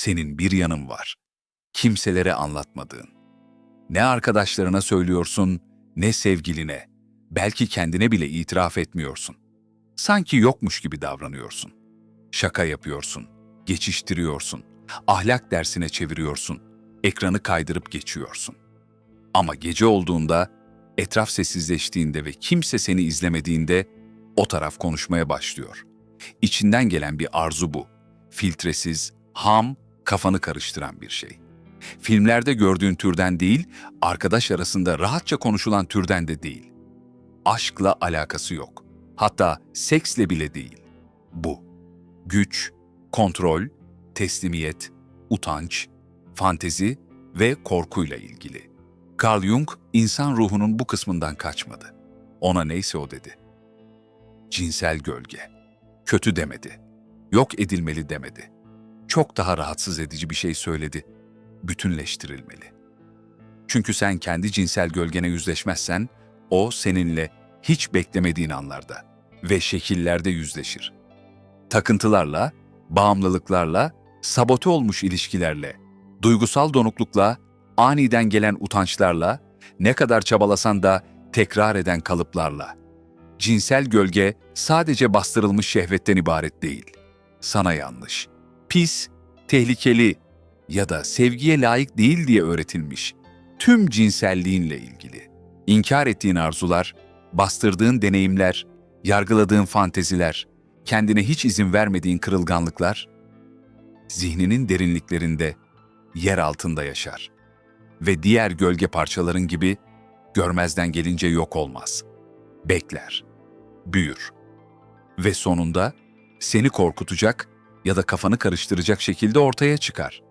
senin bir yanın var. Kimselere anlatmadığın. Ne arkadaşlarına söylüyorsun, ne sevgiline, belki kendine bile itiraf etmiyorsun. Sanki yokmuş gibi davranıyorsun. Şaka yapıyorsun, geçiştiriyorsun, ahlak dersine çeviriyorsun, ekranı kaydırıp geçiyorsun. Ama gece olduğunda, etraf sessizleştiğinde ve kimse seni izlemediğinde o taraf konuşmaya başlıyor. İçinden gelen bir arzu bu. Filtresiz, ham, kafanı karıştıran bir şey. Filmlerde gördüğün türden değil, arkadaş arasında rahatça konuşulan türden de değil. Aşkla alakası yok. Hatta seksle bile değil. Bu. Güç, kontrol, teslimiyet, utanç, fantezi ve korkuyla ilgili. Carl Jung insan ruhunun bu kısmından kaçmadı. Ona neyse o dedi. Cinsel gölge. Kötü demedi. Yok edilmeli demedi. Çok daha rahatsız edici bir şey söyledi. Bütünleştirilmeli. Çünkü sen kendi cinsel gölgene yüzleşmezsen, o seninle hiç beklemediğin anlarda ve şekillerde yüzleşir. Takıntılarla, bağımlılıklarla, sabote olmuş ilişkilerle, duygusal donuklukla, aniden gelen utançlarla, ne kadar çabalasan da tekrar eden kalıplarla. Cinsel gölge sadece bastırılmış şehvetten ibaret değil. Sana yanlış, pis, tehlikeli ya da sevgiye layık değil diye öğretilmiş tüm cinselliğinle ilgili. İnkar ettiğin arzular, bastırdığın deneyimler, yargıladığın fanteziler, kendine hiç izin vermediğin kırılganlıklar, zihninin derinliklerinde, yer altında yaşar. Ve diğer gölge parçaların gibi görmezden gelince yok olmaz. Bekler, büyür. Ve sonunda seni korkutacak ya da kafanı karıştıracak şekilde ortaya çıkar.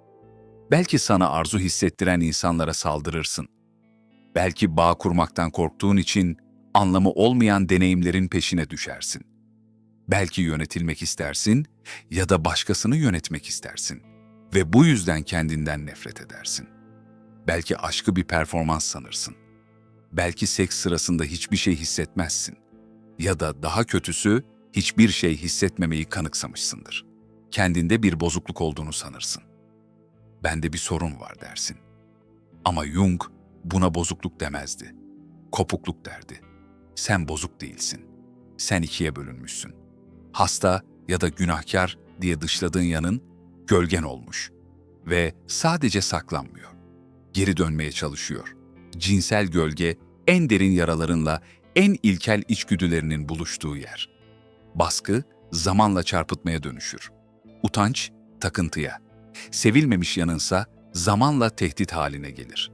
Belki sana arzu hissettiren insanlara saldırırsın. Belki bağ kurmaktan korktuğun için anlamı olmayan deneyimlerin peşine düşersin. Belki yönetilmek istersin ya da başkasını yönetmek istersin ve bu yüzden kendinden nefret edersin. Belki aşkı bir performans sanırsın. Belki seks sırasında hiçbir şey hissetmezsin ya da daha kötüsü hiçbir şey hissetmemeyi kanıksamışsındır. Kendinde bir bozukluk olduğunu sanırsın. Bende bir sorun var dersin. Ama Jung buna bozukluk demezdi. Kopukluk derdi. Sen bozuk değilsin. Sen ikiye bölünmüşsün. Hasta ya da günahkar diye dışladığın yanın gölgen olmuş ve sadece saklanmıyor. Geri dönmeye çalışıyor. Cinsel gölge en derin yaralarınla en ilkel içgüdülerinin buluştuğu yer. Baskı zamanla çarpıtmaya dönüşür. Utanç takıntıya. Sevilmemiş yanınsa zamanla tehdit haline gelir.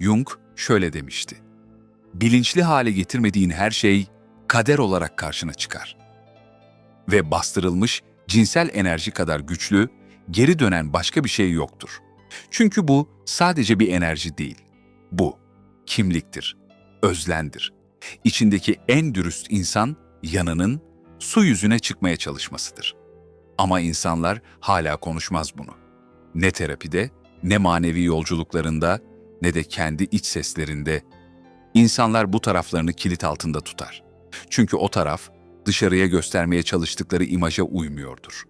Jung şöyle demişti. Bilinçli hale getirmediğin her şey kader olarak karşına çıkar. Ve bastırılmış cinsel enerji kadar güçlü, geri dönen başka bir şey yoktur. Çünkü bu sadece bir enerji değil. Bu kimliktir, özlendir. İçindeki en dürüst insan yanının su yüzüne çıkmaya çalışmasıdır. Ama insanlar hala konuşmaz bunu. Ne terapide, ne manevi yolculuklarında, ne de kendi iç seslerinde. İnsanlar bu taraflarını kilit altında tutar. Çünkü o taraf dışarıya göstermeye çalıştıkları imaja uymuyordur.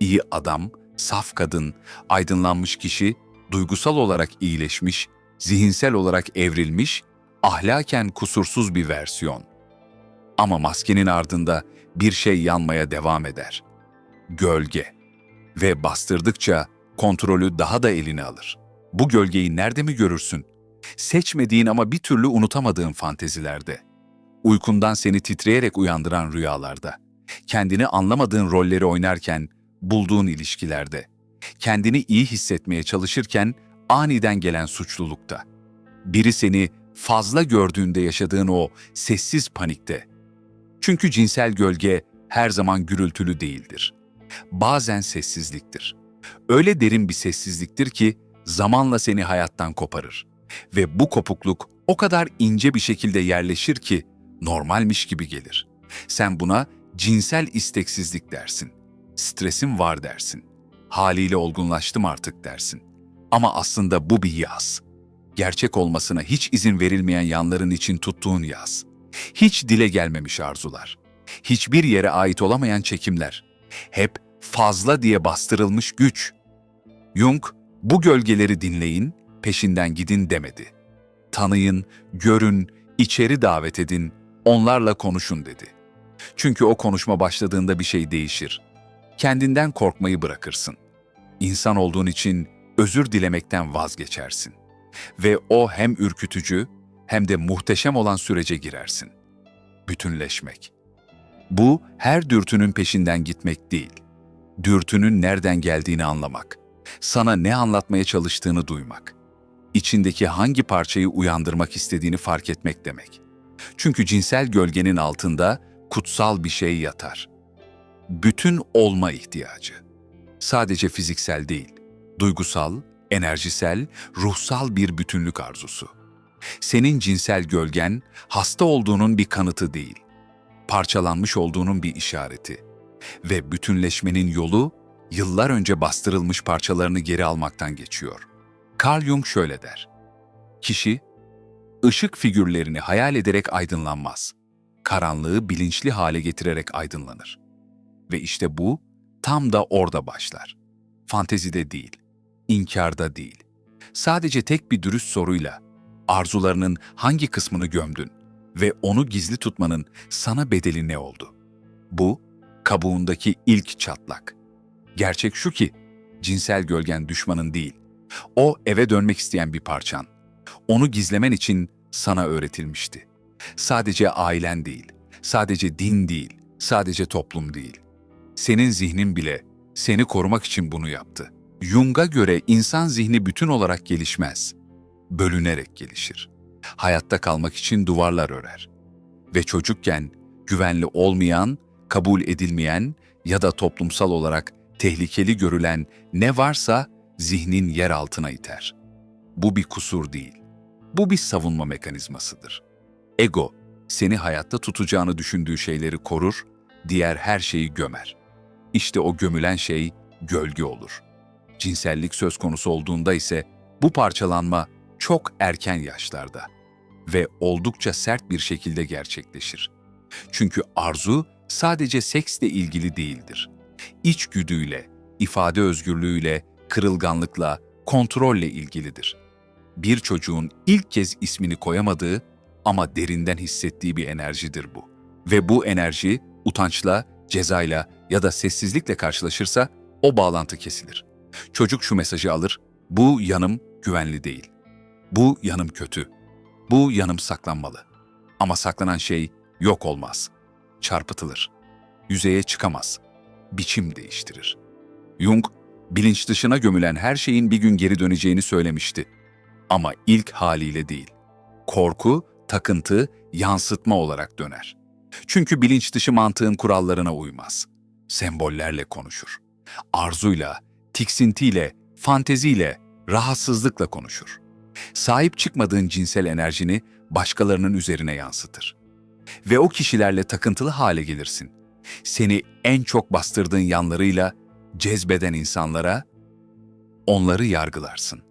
İyi adam, saf kadın, aydınlanmış kişi, duygusal olarak iyileşmiş, zihinsel olarak evrilmiş, ahlaken kusursuz bir versiyon. Ama maskenin ardında bir şey yanmaya devam eder. Gölge. Ve bastırdıkça kontrolü daha da eline alır. Bu gölgeyi nerede mi görürsün? Seçmediğin ama bir türlü unutamadığın fantezilerde. Uykundan seni titreyerek uyandıran rüyalarda. Kendini anlamadığın rolleri oynarken bulduğun ilişkilerde. Kendini iyi hissetmeye çalışırken aniden gelen suçlulukta. Biri seni fazla gördüğünde yaşadığın o sessiz panikte. Çünkü cinsel gölge her zaman gürültülü değildir. Bazen sessizliktir. Öyle derin bir sessizliktir ki zamanla seni hayattan koparır. Ve bu kopukluk o kadar ince bir şekilde yerleşir ki normalmiş gibi gelir. Sen buna cinsel isteksizlik dersin. Stresim var dersin. Haliyle olgunlaştım artık dersin. Ama aslında bu bir yaz. Gerçek olmasına hiç izin verilmeyen yanların için tuttuğun yaz. Hiç dile gelmemiş arzular. Hiçbir yere ait olamayan çekimler. Hep fazla diye bastırılmış güç. Jung, bu gölgeleri dinleyin, peşinden gidin demedi. Tanıyın, görün, içeri davet edin, onlarla konuşun dedi. Çünkü o konuşma başladığında bir şey değişir. Kendinden korkmayı bırakırsın. İnsan olduğun için özür dilemekten vazgeçersin. Ve o hem ürkütücü hem de muhteşem olan sürece girersin. Bütünleşmek. Bu her dürtünün peşinden gitmek değil. Dürtünün nereden geldiğini anlamak. Sana ne anlatmaya çalıştığını duymak. İçindeki hangi parçayı uyandırmak istediğini fark etmek demek. Çünkü cinsel gölgenin altında kutsal bir şey yatar. Bütün olma ihtiyacı. Sadece fiziksel değil, duygusal, enerjisel, ruhsal bir bütünlük arzusu. Senin cinsel gölgen hasta olduğunun bir kanıtı değil, parçalanmış olduğunun bir işareti. Ve bütünleşmenin yolu yıllar önce bastırılmış parçalarını geri almaktan geçiyor. Carl Jung şöyle der. Kişi, ışık figürlerini hayal ederek aydınlanmaz. Karanlığı bilinçli hale getirerek aydınlanır. Ve işte bu tam da orada başlar. Fantezide değil, inkarda değil. Sadece tek bir dürüst soruyla arzularının hangi kısmını gömdün ve onu gizli tutmanın sana bedeli ne oldu? Bu, kabuğundaki ilk çatlak. Gerçek şu ki, cinsel gölgen düşmanın değil. O eve dönmek isteyen bir parçan. Onu gizlemen için sana öğretilmişti. Sadece ailen değil, sadece din değil, sadece toplum değil. Senin zihnin bile seni korumak için bunu yaptı. Jung'a göre insan zihni bütün olarak gelişmez. Bölünerek gelişir. Hayatta kalmak için duvarlar örer. Ve çocukken güvenli olmayan, kabul edilmeyen ya da toplumsal olarak tehlikeli görülen ne varsa zihnin yer altına iter. Bu bir kusur değil. Bu bir savunma mekanizmasıdır. Ego, seni hayatta tutacağını düşündüğü şeyleri korur, diğer her şeyi gömer. İşte o gömülen şey gölge olur. Cinsellik söz konusu olduğunda ise bu parçalanma çok erken yaşlarda ve oldukça sert bir şekilde gerçekleşir. Çünkü arzu sadece seksle ilgili değildir. İçgüdüyle, ifade özgürlüğüyle, kırılganlıkla, kontrolle ilgilidir. Bir çocuğun ilk kez ismini koyamadığı ama derinden hissettiği bir enerjidir bu. Ve bu enerji utançla, cezayla ya da sessizlikle karşılaşırsa o bağlantı kesilir. Çocuk şu mesajı alır, bu yanım güvenli değil. Bu yanım kötü. Bu yanım saklanmalı. Ama saklanan şey yok olmaz. Çarpıtılır. Yüzeye çıkamaz. Biçim değiştirir. Jung, bilinç dışına gömülen her şeyin bir gün geri döneceğini söylemişti. Ama ilk haliyle değil. Korku, takıntı, yansıtma olarak döner. Çünkü bilinç dışı mantığın kurallarına uymaz. Sembollerle konuşur. Arzuyla, tiksintiyle, fanteziyle, rahatsızlıkla konuşur. Sahip çıkmadığın cinsel enerjini başkalarının üzerine yansıtır. Ve o kişilerle takıntılı hale gelirsin. Seni en çok bastırdığın yanlarıyla cezbeden insanlara onları yargılarsın.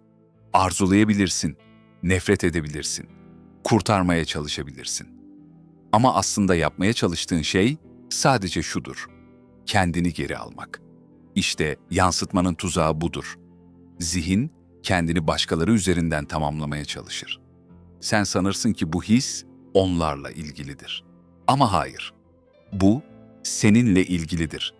Arzulayabilirsin, nefret edebilirsin, kurtarmaya çalışabilirsin. Ama aslında yapmaya çalıştığın şey sadece şudur. Kendini geri almak. İşte yansıtmanın tuzağı budur. Zihin kendini başkaları üzerinden tamamlamaya çalışır. Sen sanırsın ki bu his onlarla ilgilidir. Ama hayır. Bu seninle ilgilidir.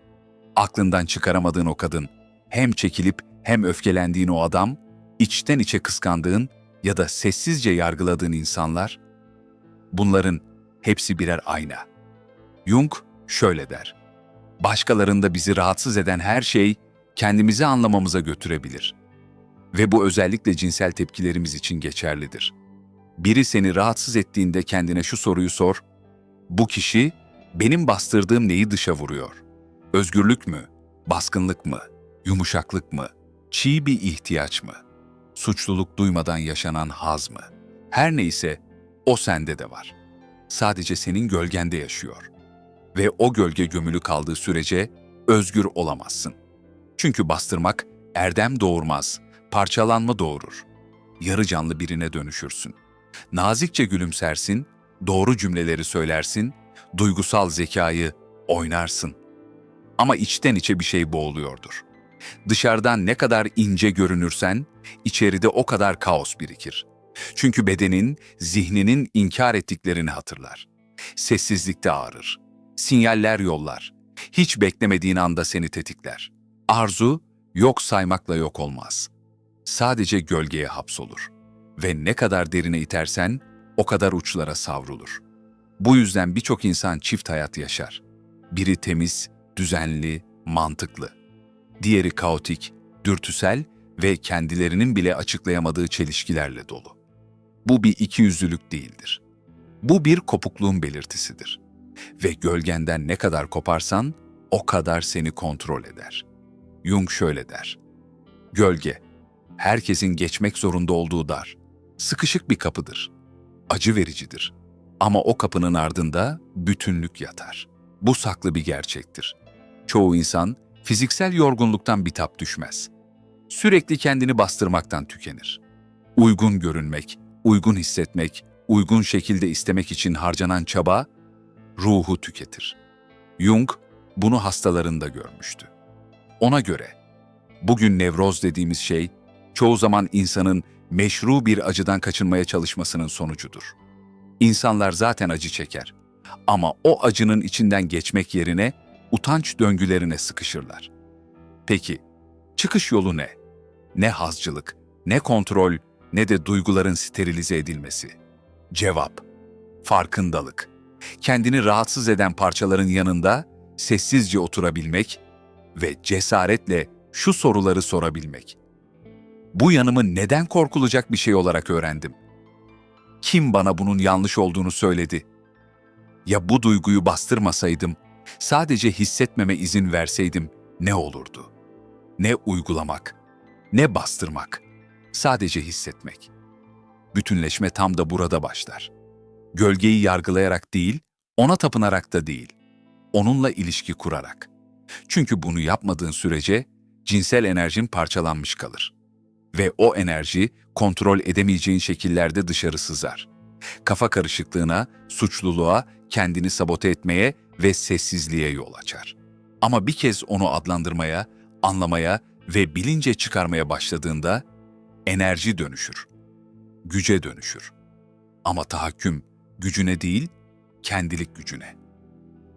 Aklından çıkaramadığın o kadın, hem çekilip hem öfkelendiğin o adam, içten içe kıskandığın ya da sessizce yargıladığın insanlar, bunların hepsi birer ayna. Jung şöyle der. Başkalarında bizi rahatsız eden her şey kendimizi anlamamıza götürebilir. Ve bu özellikle cinsel tepkilerimiz için geçerlidir. Biri seni rahatsız ettiğinde kendine şu soruyu sor. Bu kişi benim bastırdığım neyi dışa vuruyor? Özgürlük mü? Baskınlık mı? Yumuşaklık mı? Çiğ bir ihtiyaç mı? Suçluluk duymadan yaşanan haz mı? Her neyse o sende de var. Sadece senin gölgende yaşıyor. Ve o gölge gömülü kaldığı sürece özgür olamazsın. Çünkü bastırmak erdem doğurmaz, parçalanma doğurur. Yarı canlı birine dönüşürsün. Nazikçe gülümsersin, doğru cümleleri söylersin, duygusal zekayı oynarsın. Ama içten içe bir şey boğuluyordur. Dışarıdan ne kadar ince görünürsen, içeride o kadar kaos birikir. Çünkü bedenin, zihninin inkar ettiklerini hatırlar. Sessizlikte ağrır. Sinyaller yollar. Hiç beklemediğin anda seni tetikler. Arzu, yok saymakla yok olmaz. Sadece gölgeye hapsolur. Ve ne kadar derine itersen, o kadar uçlara savrulur. Bu yüzden birçok insan çift hayat yaşar. Biri temiz, düzenli, mantıklı. Diğeri kaotik, dürtüsel ve kendilerinin bile açıklayamadığı çelişkilerle dolu. Bu bir ikiyüzlülük değildir. Bu bir kopukluğun belirtisidir. Ve gölgenden ne kadar koparsan o kadar seni kontrol eder. Jung şöyle der. Gölge, herkesin geçmek zorunda olduğu dar, sıkışık bir kapıdır. Acı vericidir. Ama o kapının ardında bütünlük yatar. Bu saklı bir gerçektir. Çoğu insan fiziksel yorgunluktan bitap düşmez. Sürekli kendini bastırmaktan tükenir. Uygun görünmek, uygun hissetmek, uygun şekilde istemek için harcanan çaba ruhu tüketir. Jung bunu hastalarında görmüştü. Ona göre bugün nevroz dediğimiz şey çoğu zaman insanın meşru bir acıdan kaçınmaya çalışmasının sonucudur. İnsanlar zaten acı çeker ama o acının içinden geçmek yerine utanç döngülerine sıkışırlar. Peki, çıkış yolu ne? Ne hazcılık, ne kontrol, ne de duyguların sterilize edilmesi. Cevap, farkındalık. Kendini rahatsız eden parçaların yanında sessizce oturabilmek ve cesaretle şu soruları sorabilmek. Bu yanımı neden korkulacak bir şey olarak öğrendim? Kim bana bunun yanlış olduğunu söyledi? Ya bu duyguyu bastırmasaydım, sadece hissetmeme izin verseydim ne olurdu? Ne uygulamak, ne bastırmak, sadece hissetmek. Bütünleşme tam da burada başlar. Gölgeyi yargılayarak değil, ona tapınarak da değil, onunla ilişki kurarak. Çünkü bunu yapmadığın sürece cinsel enerjin parçalanmış kalır. Ve o enerji kontrol edemeyeceğin şekillerde dışarı sızar. Kafa karışıklığına, suçluluğa, kendini sabote etmeye ve sessizliğe yol açar. Ama bir kez onu adlandırmaya, anlamaya ve bilince çıkarmaya başladığında enerji dönüşür. Güce dönüşür. Ama tahakküm gücüne değil, kendilik gücüne.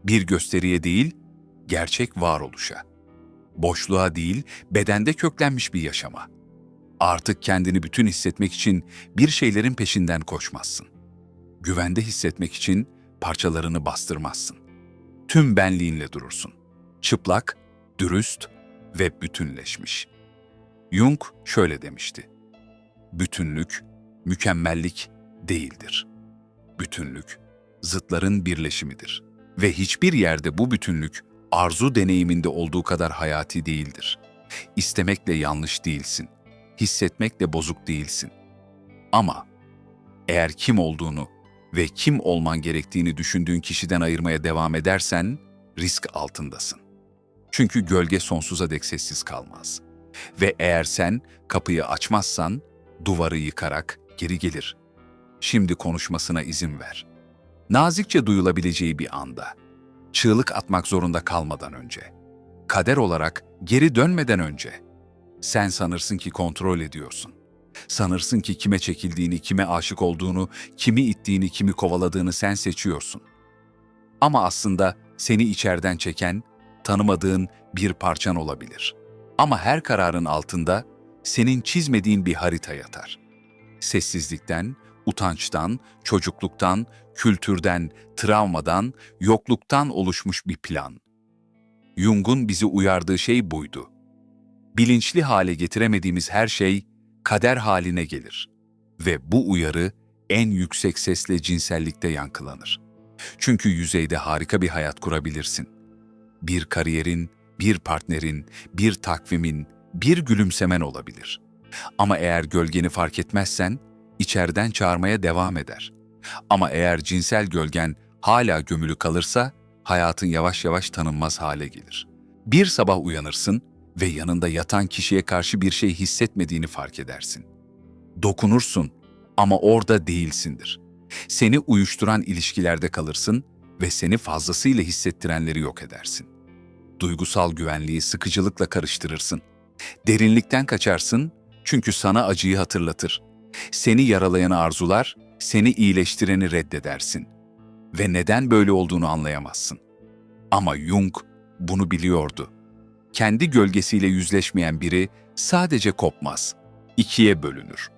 Bir gösteriye değil, gerçek varoluşa. Boşluğa değil, bedende köklenmiş bir yaşama. Artık kendini bütün hissetmek için bir şeylerin peşinden koşmazsın. Güvende hissetmek için parçalarını bastırmazsın. Tüm benliğinle durursun. Çıplak, dürüst ve bütünleşmiş. Jung şöyle demişti. Bütünlük, mükemmellik değildir. Bütünlük, zıtların birleşimidir. Ve hiçbir yerde bu bütünlük arzu deneyiminde olduğu kadar hayati değildir. İstemekle yanlış değilsin. Hissetmekle bozuk değilsin. Ama eğer kim olduğunu ve kim olman gerektiğini düşündüğün kişiden ayırmaya devam edersen risk altındasın. Çünkü gölge sonsuza dek sessiz kalmaz. Ve eğer sen kapıyı açmazsan duvarı yıkarak geri gelir. Şimdi konuşmasına izin ver. Nazikçe duyulabileceği bir anda. Çığlık atmak zorunda kalmadan önce. Kader olarak geri dönmeden önce. Sen sanırsın ki kontrol ediyorsun. Sanırsın ki kime çekildiğini, kime aşık olduğunu, kimi ittiğini, kimi kovaladığını sen seçiyorsun. Ama aslında seni içeriden çeken, tanımadığın bir parçan olabilir. Ama her kararın altında senin çizmediğin bir harita yatar. Sessizlikten, utançtan, çocukluktan, kültürden, travmadan, yokluktan oluşmuş bir plan. Jung'un bizi uyardığı şey buydu. Bilinçli hale getiremediğimiz her şey kader haline gelir. Ve bu uyarı en yüksek sesle cinsellikte yankılanır. Çünkü yüzeyde harika bir hayat kurabilirsin. Bir kariyerin, bir partnerin, bir takvimin, bir gülümsemen olabilir. Ama eğer gölgeni fark etmezsen, içeriden çağırmaya devam eder. Ama eğer cinsel gölgen hala gömülü kalırsa, hayatın yavaş yavaş tanınmaz hale gelir. Bir sabah uyanırsın ve yanında yatan kişiye karşı bir şey hissetmediğini fark edersin. Dokunursun ama orada değilsindir. Seni uyuşturan ilişkilerde kalırsın ve seni fazlasıyla hissettirenleri yok edersin. Duygusal güvenliği sıkıcılıkla karıştırırsın Derinlikten kaçarsın çünkü sana acıyı hatırlatır. Seni yaralayan arzular, seni iyileştireni reddedersin. Ve neden böyle olduğunu anlayamazsın. Ama Jung bunu biliyordu. Kendi gölgesiyle yüzleşmeyen biri sadece kopmaz, ikiye bölünür.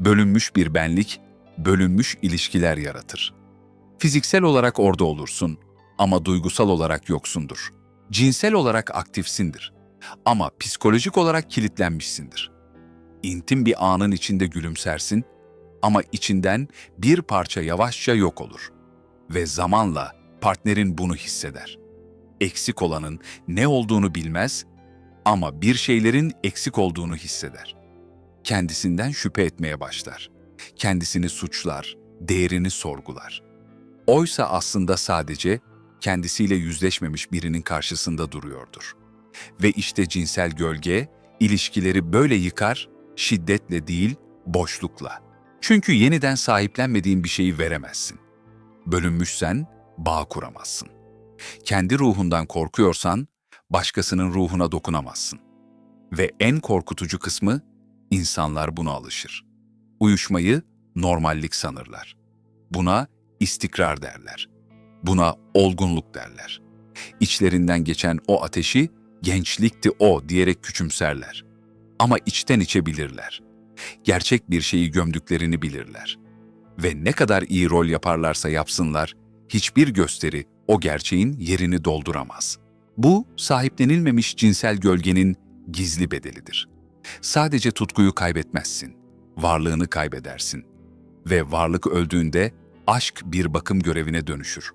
Bölünmüş bir benlik, bölünmüş ilişkiler yaratır. Fiziksel olarak orada olursun ama duygusal olarak yoksundur. Cinsel olarak aktifsindir ama psikolojik olarak kilitlenmişsindir. İntim bir anın içinde gülümsersin ama içinden bir parça yavaşça yok olur. Ve zamanla partnerin bunu hisseder. Eksik olanın ne olduğunu bilmez ama bir şeylerin eksik olduğunu hisseder. Kendisinden şüphe etmeye başlar. Kendisini suçlar, değerini sorgular. Oysa aslında sadece kendisiyle yüzleşmemiş birinin karşısında duruyordur. Ve işte cinsel gölge, ilişkileri böyle yıkar, şiddetle değil, boşlukla. Çünkü yeniden sahiplenmediğin bir şeyi veremezsin. Bölünmüşsen bağ kuramazsın. Kendi ruhundan korkuyorsan başkasının ruhuna dokunamazsın. Ve en korkutucu kısmı insanlar buna alışır. Uyuşmayı normallik sanırlar. Buna istikrar derler. Buna olgunluk derler. İçlerinden geçen o ateşi gençlikti o diyerek küçümserler. Ama içten içe bilirler. Gerçek bir şeyi gömdüklerini bilirler. Ve ne kadar iyi rol yaparlarsa yapsınlar, hiçbir gösteri o gerçeğin yerini dolduramaz. Bu, sahiplenilmemiş cinsel gölgenin gizli bedelidir. Sadece tutkuyu kaybetmezsin, varlığını kaybedersin. Ve varlık öldüğünde aşk bir bakım görevine dönüşür.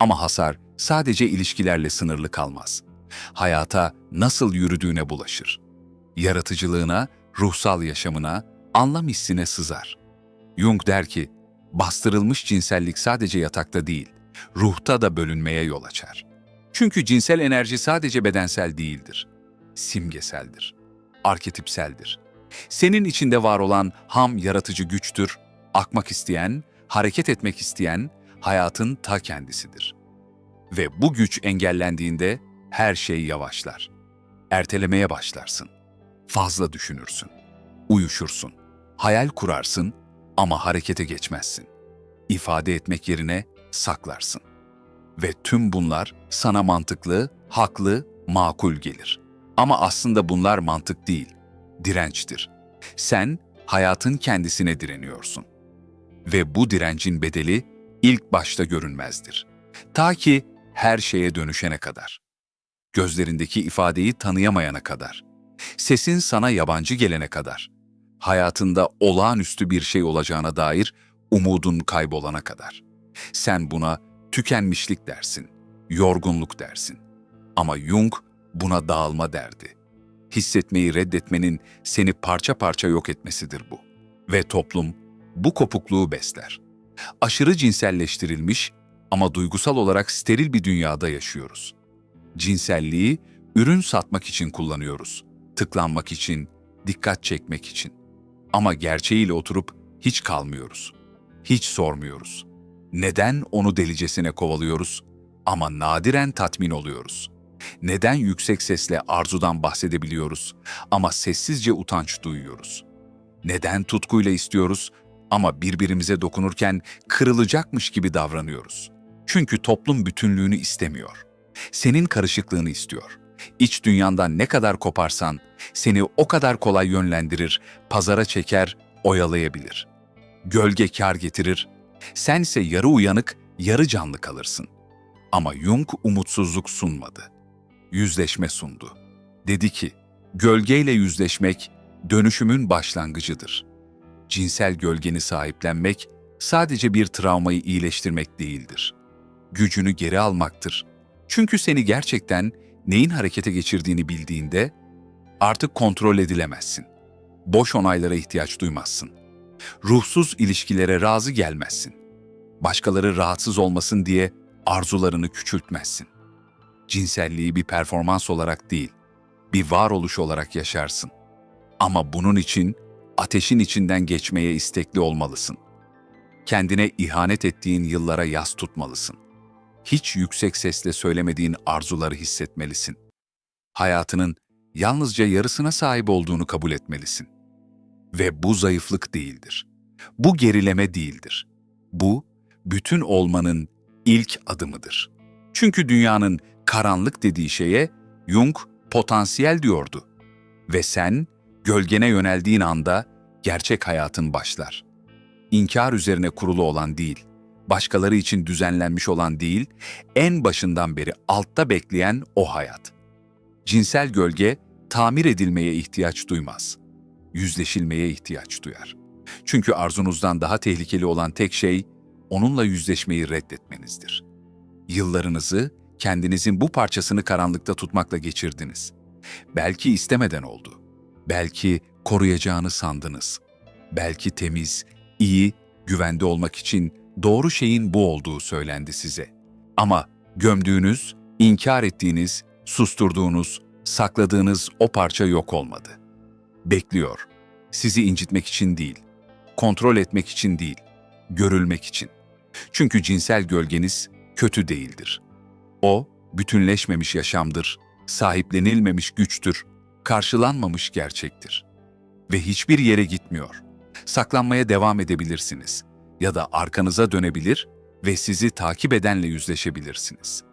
Ama hasar sadece ilişkilerle sınırlı kalmaz. Hayata nasıl yürüdüğüne bulaşır. Yaratıcılığına, ruhsal yaşamına, anlam hissine sızar. Jung der ki, bastırılmış cinsellik sadece yatakta değil, ruhta da bölünmeye yol açar. Çünkü cinsel enerji sadece bedensel değildir. Simgeseldir, arketipseldir. Senin içinde var olan ham yaratıcı güçtür, akmak isteyen, hareket etmek isteyen, hayatın ta kendisidir. Ve bu güç engellendiğinde her şey yavaşlar. Ertelemeye başlarsın. Fazla düşünürsün. Uyuşursun. Hayal kurarsın ama harekete geçmezsin. İfade etmek yerine saklarsın. Ve tüm bunlar sana mantıklı, haklı, makul gelir. Ama aslında bunlar mantık değil, dirençtir. Sen hayatın kendisine direniyorsun. Ve bu direncin bedeli ilk başta görünmezdir. Ta ki her şeye dönüşene kadar. Gözlerindeki ifadeyi tanıyamayana kadar. Sesin sana yabancı gelene kadar. Hayatında olağanüstü bir şey olacağına dair umudun kaybolana kadar. Sen buna tükenmişlik dersin, yorgunluk dersin. Ama Jung buna dağılma derdi. Hissetmeyi reddetmenin seni parça parça yok etmesidir bu. Ve toplum bu kopukluğu besler. Aşırı cinselleştirilmiş ama duygusal olarak steril bir dünyada yaşıyoruz. Cinselliği ürün satmak için kullanıyoruz. Tıklanmak için, dikkat çekmek için. Ama gerçeğiyle oturup hiç kalmıyoruz. Hiç sormuyoruz. Neden onu delicesine kovalıyoruz ama nadiren tatmin oluyoruz? Neden yüksek sesle arzudan bahsedebiliyoruz ama sessizce utanç duyuyoruz? Neden tutkuyla istiyoruz ama birbirimize dokunurken kırılacakmış gibi davranıyoruz? Çünkü toplum bütünlüğünü istemiyor. Senin karışıklığını istiyor. İç dünyandan ne kadar koparsan seni o kadar kolay yönlendirir, pazara çeker, oyalayabilir. Gölge kar getirir, sense yarı uyanık, yarı canlı kalırsın. Ama Jung umutsuzluk sunmadı. Yüzleşme sundu. Dedi ki, gölgeyle yüzleşmek dönüşümün başlangıcıdır. Cinsel gölgeni sahiplenmek sadece bir travmayı iyileştirmek değildir. Gücünü geri almaktır. Çünkü seni gerçekten neyin harekete geçirdiğini bildiğinde artık kontrol edilemezsin. Boş onaylara ihtiyaç duymazsın. Ruhsuz ilişkilere razı gelmezsin. Başkaları rahatsız olmasın diye arzularını küçültmezsin. Cinselliği bir performans olarak değil, bir varoluş olarak yaşarsın. Ama bunun için ateşin içinden geçmeye istekli olmalısın. Kendine ihanet ettiğin yıllara yas tutmalısın. Hiç yüksek sesle söylemediğin arzuları hissetmelisin. Hayatının yalnızca yarısına sahip olduğunu kabul etmelisin. Ve bu zayıflık değildir. Bu gerileme değildir. Bu, bütün olmanın ilk adımıdır. Çünkü dünyanın karanlık dediği şeye Jung potansiyel diyordu. Ve sen gölgene yöneldiğin anda gerçek hayatın başlar. İnkar üzerine kurulu olan değil, başkaları için düzenlenmiş olan değil, en başından beri altta bekleyen o hayat. Cinsel gölge tamir edilmeye ihtiyaç duymaz. Yüzleşilmeye ihtiyaç duyar. Çünkü arzunuzdan daha tehlikeli olan tek şey onunla yüzleşmeyi reddetmenizdir. Yıllarınızı kendinizin bu parçasını karanlıkta tutmakla geçirdiniz. Belki istemeden oldu. Belki koruyacağını sandınız. Belki temiz, iyi, güvende olmak için doğru şeyin bu olduğu söylendi size. Ama gömdüğünüz, inkar ettiğiniz, susturduğunuz, sakladığınız o parça yok olmadı. Bekliyor. Sizi incitmek için değil, kontrol etmek için değil, görülmek için. Çünkü cinsel gölgeniz kötü değildir. O, bütünleşmemiş yaşamdır, sahiplenilmemiş güçtür, karşılanmamış gerçektir. Ve hiçbir yere gitmiyor. Saklanmaya devam edebilirsiniz ya da arkanıza dönebilir ve sizi takip edenle yüzleşebilirsiniz.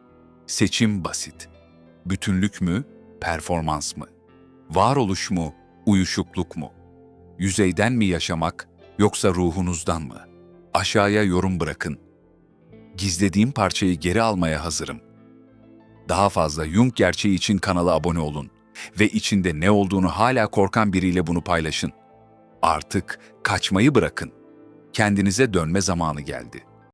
Seçim basit. Bütünlük mü, performans mı? Varoluş mu, uyuşukluk mu? Yüzeyden mi yaşamak yoksa ruhunuzdan mı? Aşağıya yorum bırakın. Gizlediğim parçayı geri almaya hazırım. Daha fazla Jung gerçeği için kanala abone olun ve içinde ne olduğunu hala korkan biriyle bunu paylaşın. Artık kaçmayı bırakın. Kendinize dönme zamanı geldi.